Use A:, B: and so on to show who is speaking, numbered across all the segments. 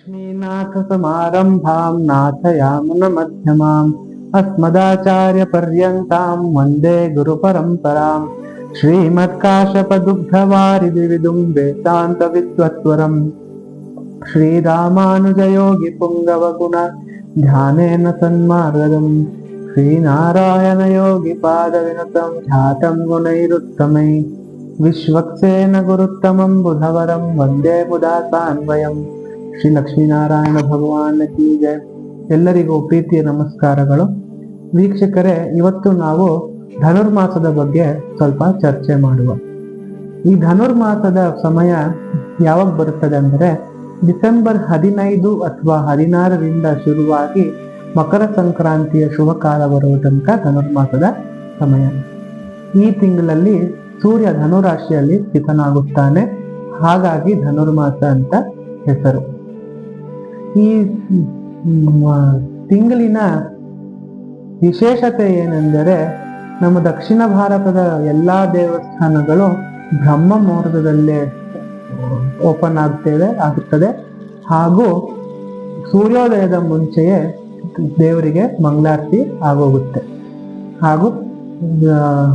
A: लक्ष्मीनाथसमारम्भां नाथयामुनमध्यमाम् अस्मदाचार्यपर्यन्तां वन्दे गुरुपरम्पराम् श्रीमत्काशपदुग्धवारिदिविदुं वेदान्तविद्वत्वरम् श्रीरामानुजयोगिपुङ्गवगुण ध्यानेन सन्मार्गदम् श्रीनारायणयोगिपादविनुतं ध्यातं गुणैरुत्तमै विश्वक्सेन गुरुत्तमं बुधवरं वन्दे मुदा सान्वयम् ಶ್ರೀ ಲಕ್ಷ್ಮೀನಾರಾಯಣ ಭಗವಾನ್ ಕಿ ಎಲ್ಲರಿಗೂ ಪ್ರೀತಿಯ ನಮಸ್ಕಾರಗಳು. ವೀಕ್ಷಕರೇ, ಇವತ್ತು ನಾವು ಧನುರ್ಮಾಸದ ಬಗ್ಗೆ ಸ್ವಲ್ಪ ಚರ್ಚೆ ಮಾಡುವ. ಈ ಧನುರ್ಮಾಸದ ಸಮಯ ಯಾವಾಗ ಬರುತ್ತದೆ ಅಂದರೆ, ಡಿಸೆಂಬರ್ ಹದಿನೈದು ಅಥವಾ ಹದಿನಾರರಿಂದ ಶುರುವಾಗಿ ಮಕರ ಸಂಕ್ರಾಂತಿಯ ಶುಭ ಕಾಲ ಬರುವ ತನಕ ಧನುರ್ಮಾಸದ ಸಮಯ. ಈ ತಿಂಗಳಲ್ಲಿ ಸೂರ್ಯ ಧನುರಾಶಿಯಲ್ಲಿ ಸ್ಥಿತನಾಗುತ್ತಾನೆ. ಹಾಗಾಗಿ ಧನುರ್ಮಾಸ ಅಂತ ಹೆಸರು. ಈ ತಿಂಗಳಿನ ವಿಶೇಷತೆ ಏನೆಂದರೆ ನಮ್ಮ ದಕ್ಷಿಣ ಭಾರತದ ಎಲ್ಲ ದೇವಸ್ಥಾನಗಳು ಬ್ರಹ್ಮ ಮುಹೂರ್ತದಲ್ಲೇ ಓಪನ್ ಆಗ್ತೇವೆ ಆಗುತ್ತದೆ ಹಾಗೂ ಸೂರ್ಯೋದಯದ ಮುಂಚೆಯೇ ದೇವರಿಗೆ ಮಂಗಳಾರತಿ ಆಗೋಗುತ್ತೆ. ಹಾಗೂ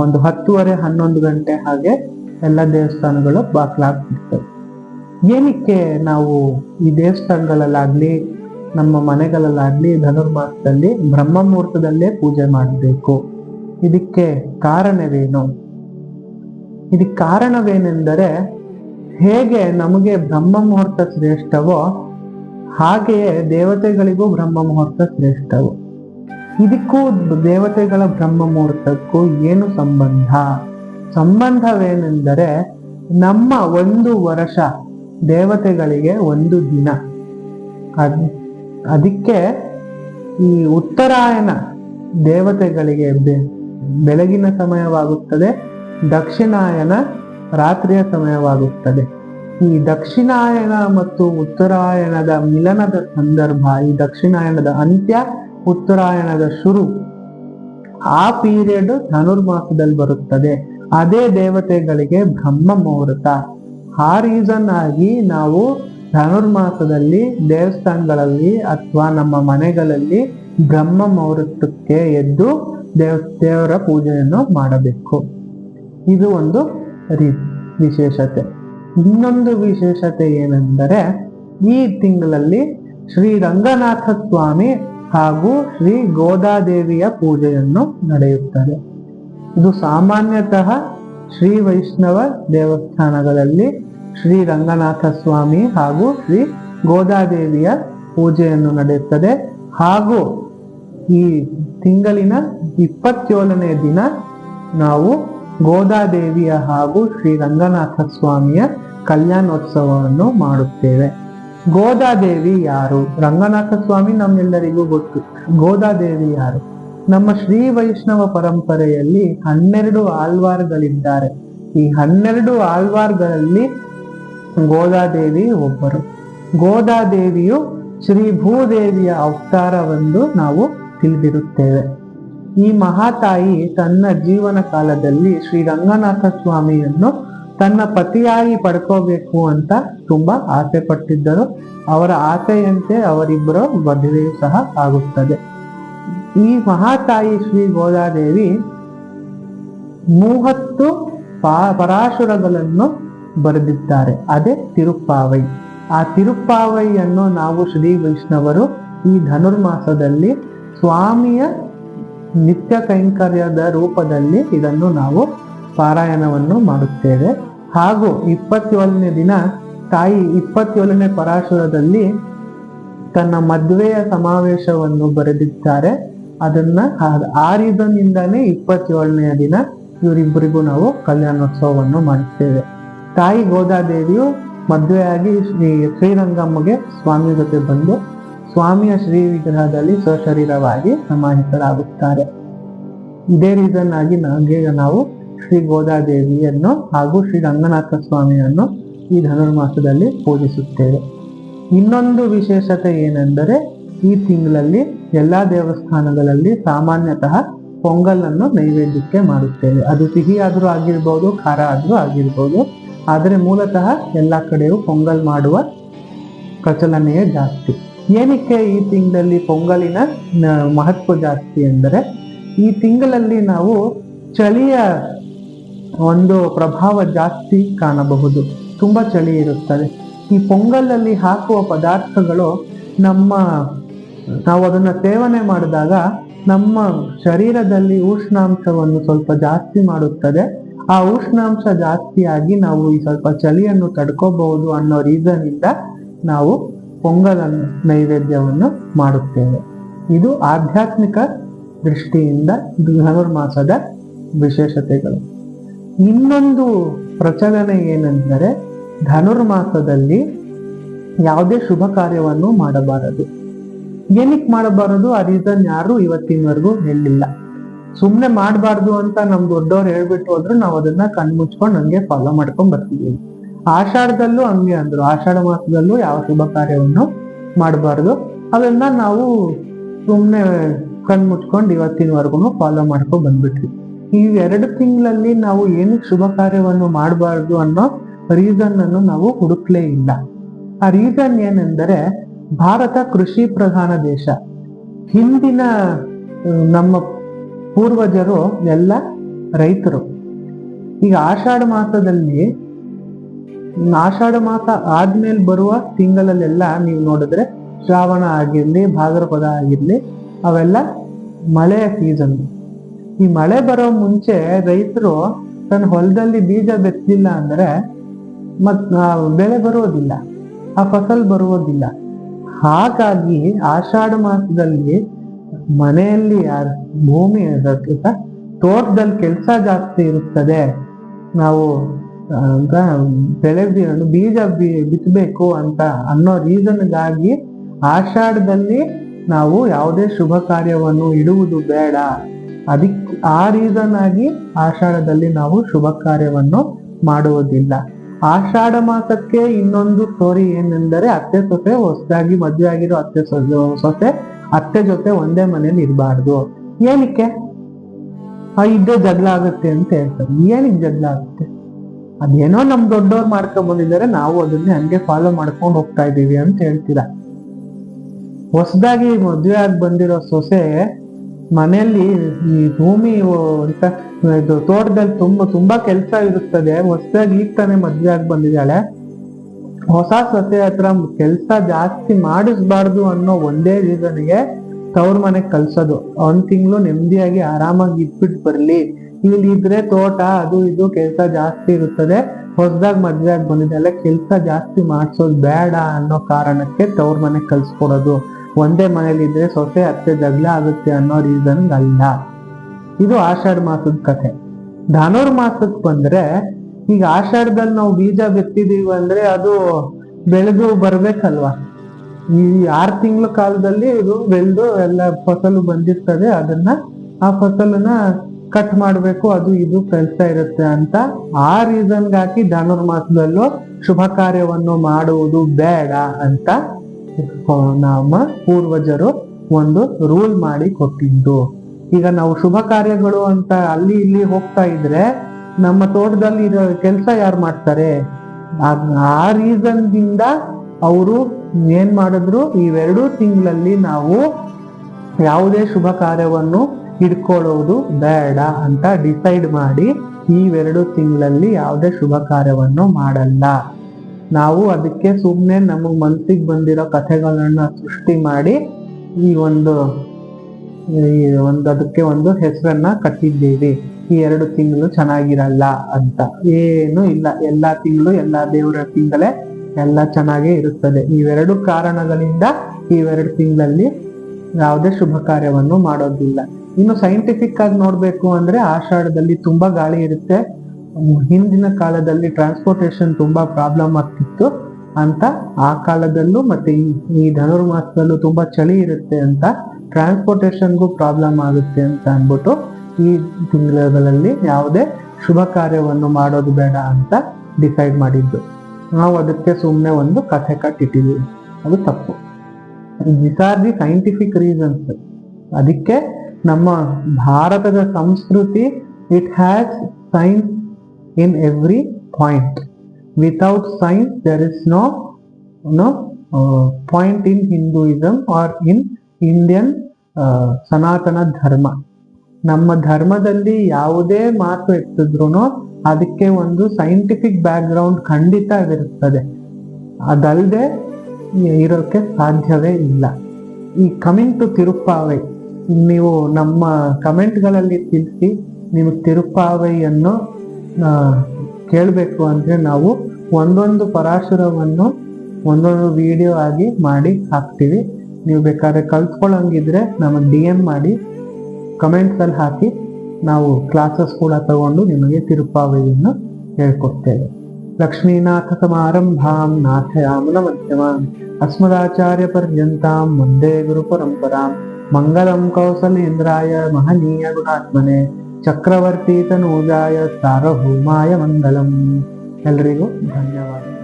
A: ಒಂದು ಹತ್ತುವರೆ ಹನ್ನೊಂದು ಗಂಟೆ ಹಾಗೆ ಎಲ್ಲ ದೇವಸ್ಥಾನಗಳು ಬಾಗ್ಲಾಗ್ತಿರ್ತವೆ ಏನಕ್ಕೆ ನಾವು ಈ ದೇವಸ್ಥಾನಗಳಲ್ಲಾಗ್ಲಿ, ನಮ್ಮ ಮನೆಗಳಲ್ಲಾಗ್ಲಿ, ಧನುರ್ಮಾಸದಲ್ಲಿ ಬ್ರಹ್ಮ ಮುಹೂರ್ತದಲ್ಲೇ ಪೂಜೆ ಮಾಡಬೇಕು. ಇದಕ್ಕೆ ಕಾರಣವೇನು? ಇದಕ್ಕೆ ಕಾರಣವೇನೆಂದರೆ, ಹೇಗೆ ನಮಗೆ ಬ್ರಹ್ಮ ಮುಹೂರ್ತ ಶ್ರೇಷ್ಠವೋ, ಹಾಗೆಯೇ ದೇವತೆಗಳಿಗೂ ಬ್ರಹ್ಮ ಮುಹೂರ್ತ ಶ್ರೇಷ್ಠವು. ಇದಕ್ಕೂ ದೇವತೆಗಳ ಬ್ರಹ್ಮ ಮುಹೂರ್ತಕ್ಕೂ ಏನು ಸಂಬಂಧ? ಸಂಬಂಧವೇನೆಂದರೆ, ನಮ್ಮ ಒಂದು ವರ್ಷ ದೇವತೆಗಳಿಗೆ ಒಂದು ದಿನ. ಅದ್, ಅದಕ್ಕೆ ಈ ಉತ್ತರಾಯಣ ದೇವತೆಗಳಿಗೆ ಬೆಳಗಿನ ಸಮಯವಾಗುತ್ತದೆ, ದಕ್ಷಿಣಾಯನ ರಾತ್ರಿಯ ಸಮಯವಾಗುತ್ತದೆ. ಈ ದಕ್ಷಿಣಾಯನ ಮತ್ತು ಉತ್ತರಾಯಣದ ಮಿಲನದ ಸಂದರ್ಭ, ಈ ದಕ್ಷಿಣಾಯನದ ಅಂತ್ಯ, ಉತ್ತರಾಯಣದ ಶುರು, ಆ ಪೀರಿಯಡ್ ಧನುರ್ಮಾಸದಲ್ಲಿ ಬರುತ್ತದೆ. ಅದೇ ದೇವತೆಗಳಿಗೆ ಬ್ರಹ್ಮ ಮುಹೂರ್ತ. ಆ ರೀಸನ್ ಆಗಿ ನಾವು ಧನುರ್ಮಾಸದಲ್ಲಿ ದೇವಸ್ಥಾನಗಳಲ್ಲಿ ಅಥವಾ ನಮ್ಮ ಮನೆಗಳಲ್ಲಿ ಬ್ರಹ್ಮ ಮುಹೂರ್ತಕ್ಕೆ ಎದ್ದು ದೇವ, ದೇವರ ಪೂಜೆಯನ್ನು ಮಾಡಬೇಕು. ಇದು ಒಂದು ರೀ, ವಿಶೇಷತೆ. ಇನ್ನೊಂದು ವಿಶೇಷತೆ ಏನೆಂದರೆ ಈ ತಿಂಗಳಲ್ಲಿ ಶ್ರೀ ರಂಗನಾಥ ಸ್ವಾಮಿ ಹಾಗೂ ಶ್ರೀ ಗೋದಾದೇವಿಯ ಪೂಜೆಯನ್ನು ನಡೆಯುತ್ತದೆ. ಇದು ಸಾಮಾನ್ಯತಃ ಶ್ರೀ ವೈಷ್ಣವ ದೇವಸ್ಥಾನಗಳಲ್ಲಿ ಶ್ರೀ ರಂಗನಾಥ ಸ್ವಾಮಿ ಹಾಗೂ ಶ್ರೀ ಗೋದಾದೇವಿಯ ಪೂಜೆಯನ್ನು ನಡೆಯುತ್ತದೆ. ಹಾಗೂ ಈ ತಿಂಗಳಿನ ಇಪ್ಪತ್ತೇಳನೇ ದಿನ ನಾವು ಗೋದಾದೇವಿಯ ಹಾಗೂ ಶ್ರೀ ರಂಗನಾಥ ಸ್ವಾಮಿಯ ಕಲ್ಯಾಣೋತ್ಸವವನ್ನು ಮಾಡುತ್ತೇವೆ. ಗೋದಾದೇವಿ ಯಾರು? ರಂಗನಾಥ ಸ್ವಾಮಿ ನಮ್ಮೆಲ್ಲರಿಗೂ ಗೊತ್ತು. ಗೋದಾದೇವಿ ಯಾರು? ನಮ್ಮ ಶ್ರೀ ವೈಷ್ಣವ ಪರಂಪರೆಯಲ್ಲಿ ಹನ್ನೆರಡು ಆಳ್ವಾರ್ಗಳಿದ್ದಾರೆ. ಈ ಹನ್ನೆರಡು ಆಳ್ವಾರ್ಗಳಲ್ಲಿ ಗೋದಾದೇವಿ ಒಬ್ಬರು. ಗೋದಾದೇವಿಯು ಶ್ರೀ ಭೂದೇವಿಯ ಅವತಾರವೆಂದು ನಾವು ತಿಳಿದಿರುತ್ತೇವೆ. ಈ ಮಹಾತಾಯಿ ತನ್ನ ಜೀವನ ಕಾಲದಲ್ಲಿ ಶ್ರೀ ರಂಗನಾಥ ಸ್ವಾಮಿಯನ್ನು ತನ್ನ ಪತಿಯಾಗಿ ಪಡ್ಕೋಬೇಕು ಅಂತ ತುಂಬಾ ಆಸೆ ಪಟ್ಟಿದ್ದರು. ಅವರ ಆಸೆಯಂತೆ ಅವರಿಬ್ಬರು ಮದುವೆಯೂ ಸಹ ಆಗುತ್ತದೆ. ಈ ಮಹಾತಾಯಿ ಶ್ರೀ ಗೋದಾದೇವಿ ಮೂವತ್ತು ಪರಾಶುರಗಳನ್ನು ಬರೆದಿದ್ದಾರೆ. ಅದೇ ತಿರುಪ್ಪಾವೈ. ಆ ತಿರುಪ್ಪಾವೈಯನ್ನು ನಾವು ಶ್ರೀ ವೈಷ್ಣವರು ಈ ಧನುರ್ಮಾಸದಲ್ಲಿ ಸ್ವಾಮಿಯ ನಿತ್ಯ ಕೈಂಕರ್ಯದ ರೂಪದಲ್ಲಿ ಇದನ್ನು ನಾವು ಪಾರಾಯಣವನ್ನು ಮಾಡುತ್ತೇವೆ. ಹಾಗೂ ಇಪ್ಪತ್ತೇಳನೇ ದಿನ ತಾಯಿ ಇಪ್ಪತ್ತೇಳನೇ ಪರಾಶುರದಲ್ಲಿ ತನ್ನ ಮದುವೆಯ ಸಮಾವೇಶವನ್ನು ಬರೆದಿದ್ದಾರೆ. ಅದನ್ನ ಆರಿದನಿಂದಾನೇ ಇಪ್ಪತ್ತೇಳನೆಯ ದಿನ ಇವರಿಬ್ಬರಿಗೂ ನಾವು ಕಲ್ಯಾಣೋತ್ಸವವನ್ನು ಮಾಡುತ್ತೇವೆ. ತಾಯಿ ಗೋದಾದೇವಿಯು ಮದುವೆಯಾಗಿ ಶ್ರೀ ಶ್ರೀರಂಗಮ್ಮಗೆ ಸ್ವಾಮಿ ಜೊತೆ ಬಂದು ಸ್ವಾಮಿಯ ಶ್ರೀ ವಿಗ್ರಹದಲ್ಲಿ ಸ್ವಶರೀರವಾಗಿ ಸಮಾಹಿತರಾಗುತ್ತಾರೆ. ಇದೇ ರೀಸನ್ ಆಗಿ ನಮಗೆ ನಾವು ಶ್ರೀ ಗೋದಾದೇವಿಯನ್ನು ಹಾಗೂ ಶ್ರೀ ರಂಗನಾಥ ಸ್ವಾಮಿಯನ್ನು ಈ ಧನುರ್ಮಾಸದಲ್ಲಿ ಪೂಜಿಸುತ್ತೇವೆ. ಇನ್ನೊಂದು ವಿಶೇಷತೆ ಏನೆಂದರೆ ಈ ತಿಂಗಳಲ್ಲಿ ಎಲ್ಲಾ ದೇವಸ್ಥಾನಗಳಲ್ಲಿ ಸಾಮಾನ್ಯತಃ ಪೊಂಗಲನ್ನು ನೈವೇದ್ಯಕ್ಕೆ ಮಾಡುತ್ತೇವೆ. ಅದು ಸಿಹಿ ಆದರೂ ಆಗಿರ್ಬೋದು, ಖಾರ ಆದರೂ ಆಗಿರ್ಬೋದು. ಆದರೆ ಮೂಲತಃ ಎಲ್ಲ ಕಡೆಯೂ ಪೊಂಗಲ್ ಮಾಡುವ ಪ್ರಚಲನೆಯೇ ಜಾಸ್ತಿ. ಏನಕ್ಕೆ ಈ ತಿಂಗಳಲ್ಲಿ ಪೊಂಗಲಿನ ಮಹತ್ವ ಜಾಸ್ತಿ ಎಂದರೆ ಈ ತಿಂಗಳಲ್ಲಿ ನಾವು ಚಳಿಯ ಒಂದು ಪ್ರಭಾವ ಜಾಸ್ತಿ ಕಾಣಬಹುದು. ತುಂಬಾ ಚಳಿ ಇರುತ್ತದೆ. ಈ ಪೊಂಗಲಲ್ಲಿ ಹಾಕುವ ಪದಾರ್ಥಗಳು ನಮ್ಮ, ನಾವು ಅದನ್ನು ಸೇವನೆ ಮಾಡಿದಾಗ ನಮ್ಮ ಶರೀರದಲ್ಲಿ ಉಷ್ಣಾಂಶವನ್ನು ಸ್ವಲ್ಪ ಜಾಸ್ತಿ ಮಾಡುತ್ತದೆ. ಆ ಉಷ್ಣಾಂಶ ಜಾಸ್ತಿಯಾಗಿ ನಾವು ಈ ಸ್ವಲ್ಪ ಚಳಿಯನ್ನು ತಡ್ಕೋಬಹುದು ಅನ್ನೋ ರೀಸನ್ ಇಂದ ನಾವು ಪೊಂಗಲ್ ನೈವೇದ್ಯವನ್ನು ಮಾಡುತ್ತೇವೆ. ಇದು ಆಧ್ಯಾತ್ಮಿಕ ದೃಷ್ಟಿಯಿಂದ ಧನುರ್ಮಾಸದ ವಿಶೇಷತೆಗಳು. ಇನ್ನೊಂದು ಪ್ರಚಲನೆ ಏನೆಂದರೆ ಧನುರ್ಮಾಸದಲ್ಲಿ ಯಾವುದೇ ಶುಭ ಕಾರ್ಯವನ್ನು ಮಾಡಬಾರದು. ಏನಕ್ಕೆ ಮಾಡಬಾರದು? ಆ ರೀಸನ್ ಯಾರು ಇವತ್ತಿನವರೆಗೂ ಹೇಳಿಲ್ಲ. ಸುಮ್ನೆ ಮಾಡಬಾರ್ದು ಅಂತ ನಮ್ ದೊಡ್ಡವ್ರು ಹೇಳ್ಬಿಟ್ಟು ಹೋದ್ರು, ನಾವು ಅದನ್ನ ಕಣ್ಮುಚ್ಕೊಂಡು ಹಂಗೆ ಫಾಲೋ ಮಾಡ್ಕೊಂಡ್ ಬರ್ತಿದೀವಿ ಆಷಾಢದಲ್ಲೂ ಹಂಗೆ ಅಂದ್ರು. ಆಷಾಢ ಮಾಸದಲ್ಲೂ ಯಾವ ಶುಭ ಕಾರ್ಯವನ್ನು ಮಾಡಬಾರ್ದು. ಅದನ್ನ ನಾವು ಸುಮ್ನೆ ಕಣ್ಮುಚ್ಕೊಂಡು ಇವತ್ತಿನವರೆಗೂ ಫಾಲೋ ಮಾಡ್ಕೊಂಡ್ ಬಂದ್ಬಿಟ್ವಿ. ಈ ಎರಡು ತಿಂಗಳಲ್ಲಿ ನಾವು ಏನು ಶುಭ ಕಾರ್ಯವನ್ನು ಮಾಡಬಾರ್ದು ಅನ್ನೋ ರೀಸನ್ ಅನ್ನು ನಾವು ಹುಡುಕ್ಲೇ ಇಲ್ಲ. ಆ ರೀಸನ್ ಏನೆಂದರೆ ಭಾರತ ಕೃಷಿ ಪ್ರಧಾನ ದೇಶ. ಹಿಂದಿನ, ನಮ್ಮ ಪೂರ್ವಜರು ಎಲ್ಲ ರೈತರು. ಈಗ ಆಷಾಢ ಮಾಸದಲ್ಲಿ, ಆಷಾಢ ಮಾಸ ಆದ್ಮೇಲೆ ಬರುವ ತಿಂಗಳಲ್ಲೆಲ್ಲ ನೀವು ನೋಡಿದ್ರೆ ಶ್ರಾವಣ ಆಗಿರ್ಲಿ, ಭಾದ್ರಪದ ಆಗಿರ್ಲಿ, ಅವೆಲ್ಲ ಮಳೆಯ ಸೀಸನ್ ಈ ಮಳೆ ಬರೋ ಮುಂಚೆ ರೈತರು ತನ್ನ ಹೊಲದಲ್ಲಿ ಬೀಜ ಬೆತ್ತಿಲ್ಲ ಅಂದ್ರೆ ಮತ್ ಬೆಳೆ ಬರೋದಿಲ್ಲ. ಆ ಫಸಲ್ ಬರುವುದಿಲ್ಲ ಹಾಗಾಗಿ ಆಷಾಢ ಮಾಸದಲ್ಲಿ ಮನೆಯಲ್ಲಿ ಯಾರು, ಭೂಮಿ ಇರೋದಕ್ಕಿಂತ ತೋಟದಲ್ಲಿ ಕೆಲಸ ಜಾಸ್ತಿ ಇರುತ್ತದೆ ನಾವು ಅಂತ ಬೆಳೆ ಬೀಜ ಬಿತ್ತಬೇಕು ಅಂತ ಅನ್ನೋ ರೀಸನ್ಗಾಗಿ ಆಷಾಢದಲ್ಲಿ ನಾವು ಯಾವುದೇ ಶುಭ ಕಾರ್ಯವನ್ನು ಇಡುವುದು ಬೇಡ. ಅದಕ್, ಆ ರೀಸನ್ ಆಗಿ ಆಷಾಢದಲ್ಲಿ ನಾವು ಶುಭ ಕಾರ್ಯವನ್ನು ಮಾಡುವುದಿಲ್ಲ. ಆಷಾಢ ಮಾಸಕ್ಕೆ ಇನ್ನೊಂದು ಸ್ಟೋರಿ ಏನೆಂದರೆ ಅತ್ತೆ ಸೊಸೆ ಹೊಸದಾಗಿ ಮದುವೆ ಆಗಿರೋ ಅತ್ತೆ ಸೊಸೆ ಅತ್ತೆ ಜೊತೆ ಒಂದೇ ಮನೇಲಿ ಇರಬಾರ್ದು. ಏನಕ್ಕೆ? ಆ ಇದ್ದೇ ಜಗಳ ಆಗುತ್ತೆ ಅಂತ ಹೇಳ್ತಾರೆ. ಏನಕ್ಕೆ ಜಗಳ ಆಗುತ್ತೆ? ಅದೇನೋ ನಮ್ ದೊಡ್ಡವ್ರು ಮಾಡ್ಕೊಂಡ್ ಬಂದಿದ್ದಾರೆ ನಾವು ಅದನ್ನೇ ಹಂಗೆ ಫಾಲೋ ಮಾಡ್ಕೊಂಡು ಹೋಗ್ತಾ ಇದೀವಿ ಅಂತ ಹೇಳ್ತೀರಾ? ಹೊಸದಾಗಿ ಮದ್ವೆ ಆಗಿ ಬಂದಿರೋ ಸೊಸೆ ಮನೆಯಲ್ಲಿ ಈ ಭೂಮಿ ಅಂತ ಇದು ತೋಟದಲ್ಲಿ ತುಂಬಾ ತುಂಬಾ ಕೆಲಸ ಇರುತ್ತದೆ. ಹೊಸದಾಗಿ ಈಗ ತಾನೇ ಮದ್ವೆ ಆಗಿ ಬಂದಿದ್ದಾಳೆ. ಹೊಸ ಸೊಸೆ ಹತ್ರ ಕೆಲಸ ಜಾಸ್ತಿ ಮಾಡಿಸ್ಬಾರ್ದು ಅನ್ನೋ ಒಂದೇ ರೀಸನ್ಗೆ ತವ್ರ ಮನೆಗೆ ಕಲ್ಸೋದು ಒಂದ್ ತಿಂಗಳು ನೆಮ್ಮದಿಯಾಗಿ ಆರಾಮಾಗಿ ಇಟ್ಬಿಟ್ಟು ಬರ್ಲಿ. ಇಲ್ಲಿ ಇದ್ರೆ ತೋಟ, ಅದು ಇದು ಕೆಲಸ ಜಾಸ್ತಿ ಇರುತ್ತದೆ. ಹೊಸದಾಗಿ ಮದ್ವೆ ಆಗಿ ಅಲ್ಲ, ಕೆಲಸ ಜಾಸ್ತಿ ಮಾಡಿಸೋದು ಬೇಡ ಅನ್ನೋ ಕಾರಣಕ್ಕೆ ತವ್ರ ಮನೆಗೆ ಕಳ್ಸ್ಕೊಡೋದು. ಒಂದೇ ಮನೇಲಿ ಇದ್ರೆ ಸೊಸೆ ಅತ್ತೆ ಜಗಳ ಆಗುತ್ತೆ ಅನ್ನೋ ರೀಸನ್ ಅಲ್ಲ ಇದು ಆಷಾಢ ಮಾಸದ ಕಥೆ. ಧನುರ್ಮಾಸಕ್ಕೆ ಬಂದ್ರೆ ಈಗ ಆಷಾಢದಲ್ಲಿ ನಾವು ಬೀಜ ಬಿತ್ತಿದೀವಿ ಅಂದ್ರೆ ಅದು ಬೆಳೆದು ಬರ್ಬೇಕಲ್ವಾ? ಈ ಆರ್ ತಿಂಗಳ ಕಾಲದಲ್ಲಿ ಇದು ಬೆಳೆದು ಎಲ್ಲ ಫಸಲು ಬಂದಿರ್ತದೆ, ಅದನ್ನ ಆ ಫಸಲನ್ನ ಕಟ್ ಮಾಡ್ಬೇಕು, ಅದು ಇದು ಕೆಲಸ ಇರುತ್ತೆ ಅಂತ ಆ ರೀಸನ್ಗಾಗಿ ಧನುರ್ಮಾಸದಲ್ಲೂ ಶುಭ ಕಾರ್ಯವನ್ನು ಮಾಡುವುದು ಬೇಡ ಅಂತ ನಮ್ಮ ಪೂರ್ವಜರು ಒಂದು ರೂಲ್ ಮಾಡಿ ಕೊಟ್ಟಿದ್ದು. ಈಗ ನಾವು ಶುಭ ಕಾರ್ಯಗಳು ಅಂತ ಅಲ್ಲಿ ಇಲ್ಲಿ ಹೋಗ್ತಾ ಇದ್ರೆ ನಮ್ಮ ತೋಟದಲ್ಲಿ ಇರೋ ಕೆಲಸ ಯಾರು ಮಾಡ್ತಾರೆ? ಆ- ರೀಸನ್ದಿಂದ ರೀಸನ್ ದಿಂದ ಅವರು ಏನ್ ಮಾಡಿದ್ರು? ಇವೆರಡು ತಿಂಗಳಲ್ಲಿ ನಾವು ಯಾವುದೇ ಶುಭ ಕಾರ್ಯವನ್ನು ಹಿಡ್ಕೊಳ್ಳೋದು ಬೇಡ ಅಂತ ಡಿಸೈಡ್ ಮಾಡಿ ಇವೆರಡು ತಿಂಗಳಲ್ಲಿ ಯಾವುದೇ ಶುಭ ಕಾರ್ಯವನ್ನು ಮಾಡಲ್ಲ. ನಾವು ಅದಕ್ಕೆ ಸುಮ್ಮನೆ ನಮ್ಮ ಮನಸ್ಸಿಗೆ ಬಂದಿರೋ ಕಥೆಗಳನ್ನ ಸೃಷ್ಟಿ ಮಾಡಿ ಈ ಒಂದು ಒಂದು ಅದಕ್ಕೆ ಒಂದು ಹೆಸರನ್ನ ಕಟ್ಟಿದ್ದೇವೆ. ಈ ಎರಡು ತಿಂಗಳು ಚೆನ್ನಾಗಿರಲ್ಲ ಅಂತ. ಏನು ಇಲ್ಲ. ಎಲ್ಲಾ ತಿಂಗಳು ಎಲ್ಲಾ ದೇವರ ತಿಂಗಳೇ ಎಲ್ಲ ಚೆನ್ನಾಗೇ ಇರುತ್ತದೆ. ಇವೆರಡು ಕಾರಣಗಳಿಂದ ಇವೆರಡು ತಿಂಗಳಲ್ಲಿ ಯಾವುದೇ ಶುಭ ಕಾರ್ಯವನ್ನು ಮಾಡೋದಿಲ್ಲ. ಇನ್ನು ಸೈಂಟಿಫಿಕ್ ಆಗಿ ನೋಡ್ಬೇಕು ಅಂದ್ರೆ ಆಷಾಢದಲ್ಲಿ ತುಂಬಾ ಗಾಳಿ ಇರುತ್ತೆ. ಹಿಂದಿನ ಕಾಲದಲ್ಲಿ ಟ್ರಾನ್ಸ್ಪೋರ್ಟೇಶನ್ ತುಂಬಾ ಪ್ರಾಬ್ಲಮ್ ಆಗ್ತಿತ್ತು. ಅಂತ ಆ ಕಾಲದಲ್ಲೂ ಮತ್ತೆ ಈ ಧನುರ್ಮಾಸದಲ್ಲೂ ತುಂಬಾ ಚಳಿ ಇರುತ್ತೆ ಅಂತ ಟ್ರಾನ್ಸ್ಪೋರ್ಟೇಷನ್ಗೂ ಪ್ರಾಬ್ಲಮ್ ಆಗುತ್ತೆ ಅಂತ ಅಂದ್ಬಿಟ್ಟು ಈ ತಿಂಗಳಲ್ಲಿ ಯಾವುದೇ ಶುಭ ಕಾರ್ಯವನ್ನು ಮಾಡೋದು ಬೇಡ ಅಂತ ಡಿಸೈಡ್ ಮಾಡಿದ್ದು. ನಾವು ಅದಕ್ಕೆ ಸುಮ್ಮನೆ ಒಂದು ಕಥೆ ಕಟ್ಟಿಟ್ಟಿದ್ವಿ ಅದು ತಪ್ಪು. This are the scientific reasons ಅದಕ್ಕೆ ನಮ್ಮ ಭಾರತದ ಸಂಸ್ಕೃತಿ it has science in every point without science no is no no point in or in in Indian Sanatana Dharma ನಮ್ಮ ಧರ್ಮದಲ್ಲಿ ಯಾವುದೇ ಮಾತು ಎತ್ತಿದ್ರು ಅದಕ್ಕೆ ಒಂದು ಸೈಂಟಿಫಿಕ್ ಬ್ಯಾಕ್ ಗ್ರೌಂಡ್ ಖಂಡಿತವಿರುತ್ತದೆ ಅದಲ್ಲದೆ ಇರೋಕ್ಕೆ ಸಾಧ್ಯವೇ ಇಲ್ಲ. ಈ ಕಮಿಂಗ್ ಟು ತಿರುಪಾವೈ ನೀವು ನಮ್ಮ ಕಮೆಂಟ್ಗಳಲ್ಲಿ ತಿಳಿಸಿ ನಿಮಗೆ ತಿರುಪ್ಪಾವೈಯನ್ನು ಕೇಳಬೇಕು ಅಂದ್ರೆ ನಾವು ಒಂದೊಂದು ಪರಾಶುರವನ್ನು, ಒಂದೊಂದು ವಿಡಿಯೋ ಆಗಿ ಮಾಡಿ ಹಾಕ್ತೀವಿ. ನೀವು ಬೇಕಾದ್ರೆ ಕಲ್ತ್ಕೊಳ್ಳಂಗಿದ್ರೆ ನಮಗೆ ಡಿ ಎಂ ಮಾಡಿ ಕಮೆಂಟ್ಸಲ್ಲಿ ಹಾಕಿ ನಾವು ಕ್ಲಾಸಸ್ ಕೂಡ ತಗೊಂಡು ನಿಮಗೆ ತಿರುಪಾವಳಿಯನ್ನು ಹೇಳ್ಕೊಡ್ತೇವೆ. ಲಕ್ಷ್ಮೀನಾಥ ಸಮಾರಂಭಾಂ ನಾಥಯಾಮನ ಮಧ್ಯಮಾಂ, ಅಸ್ಮದಾಚಾರ್ಯ ಪರ್ಯಂತಾಂ ಮುಂದೆ ಗುರು ಪರಂಪರಾಂ ಮಂಗಲಂ ಕೌಸಲೇಂದ್ರಾಯ ಮಹನೀಯ ಗುಣಾತ್ಮನೆ ಚಕ್ರವರ್ತಿ ತನೂಜಾಯ ಸಾರ್ವಭೌಮಾಯ ಮಂಗಲಂ. ಎಲ್ರಿಗೂ ಧನ್ಯವಾದ.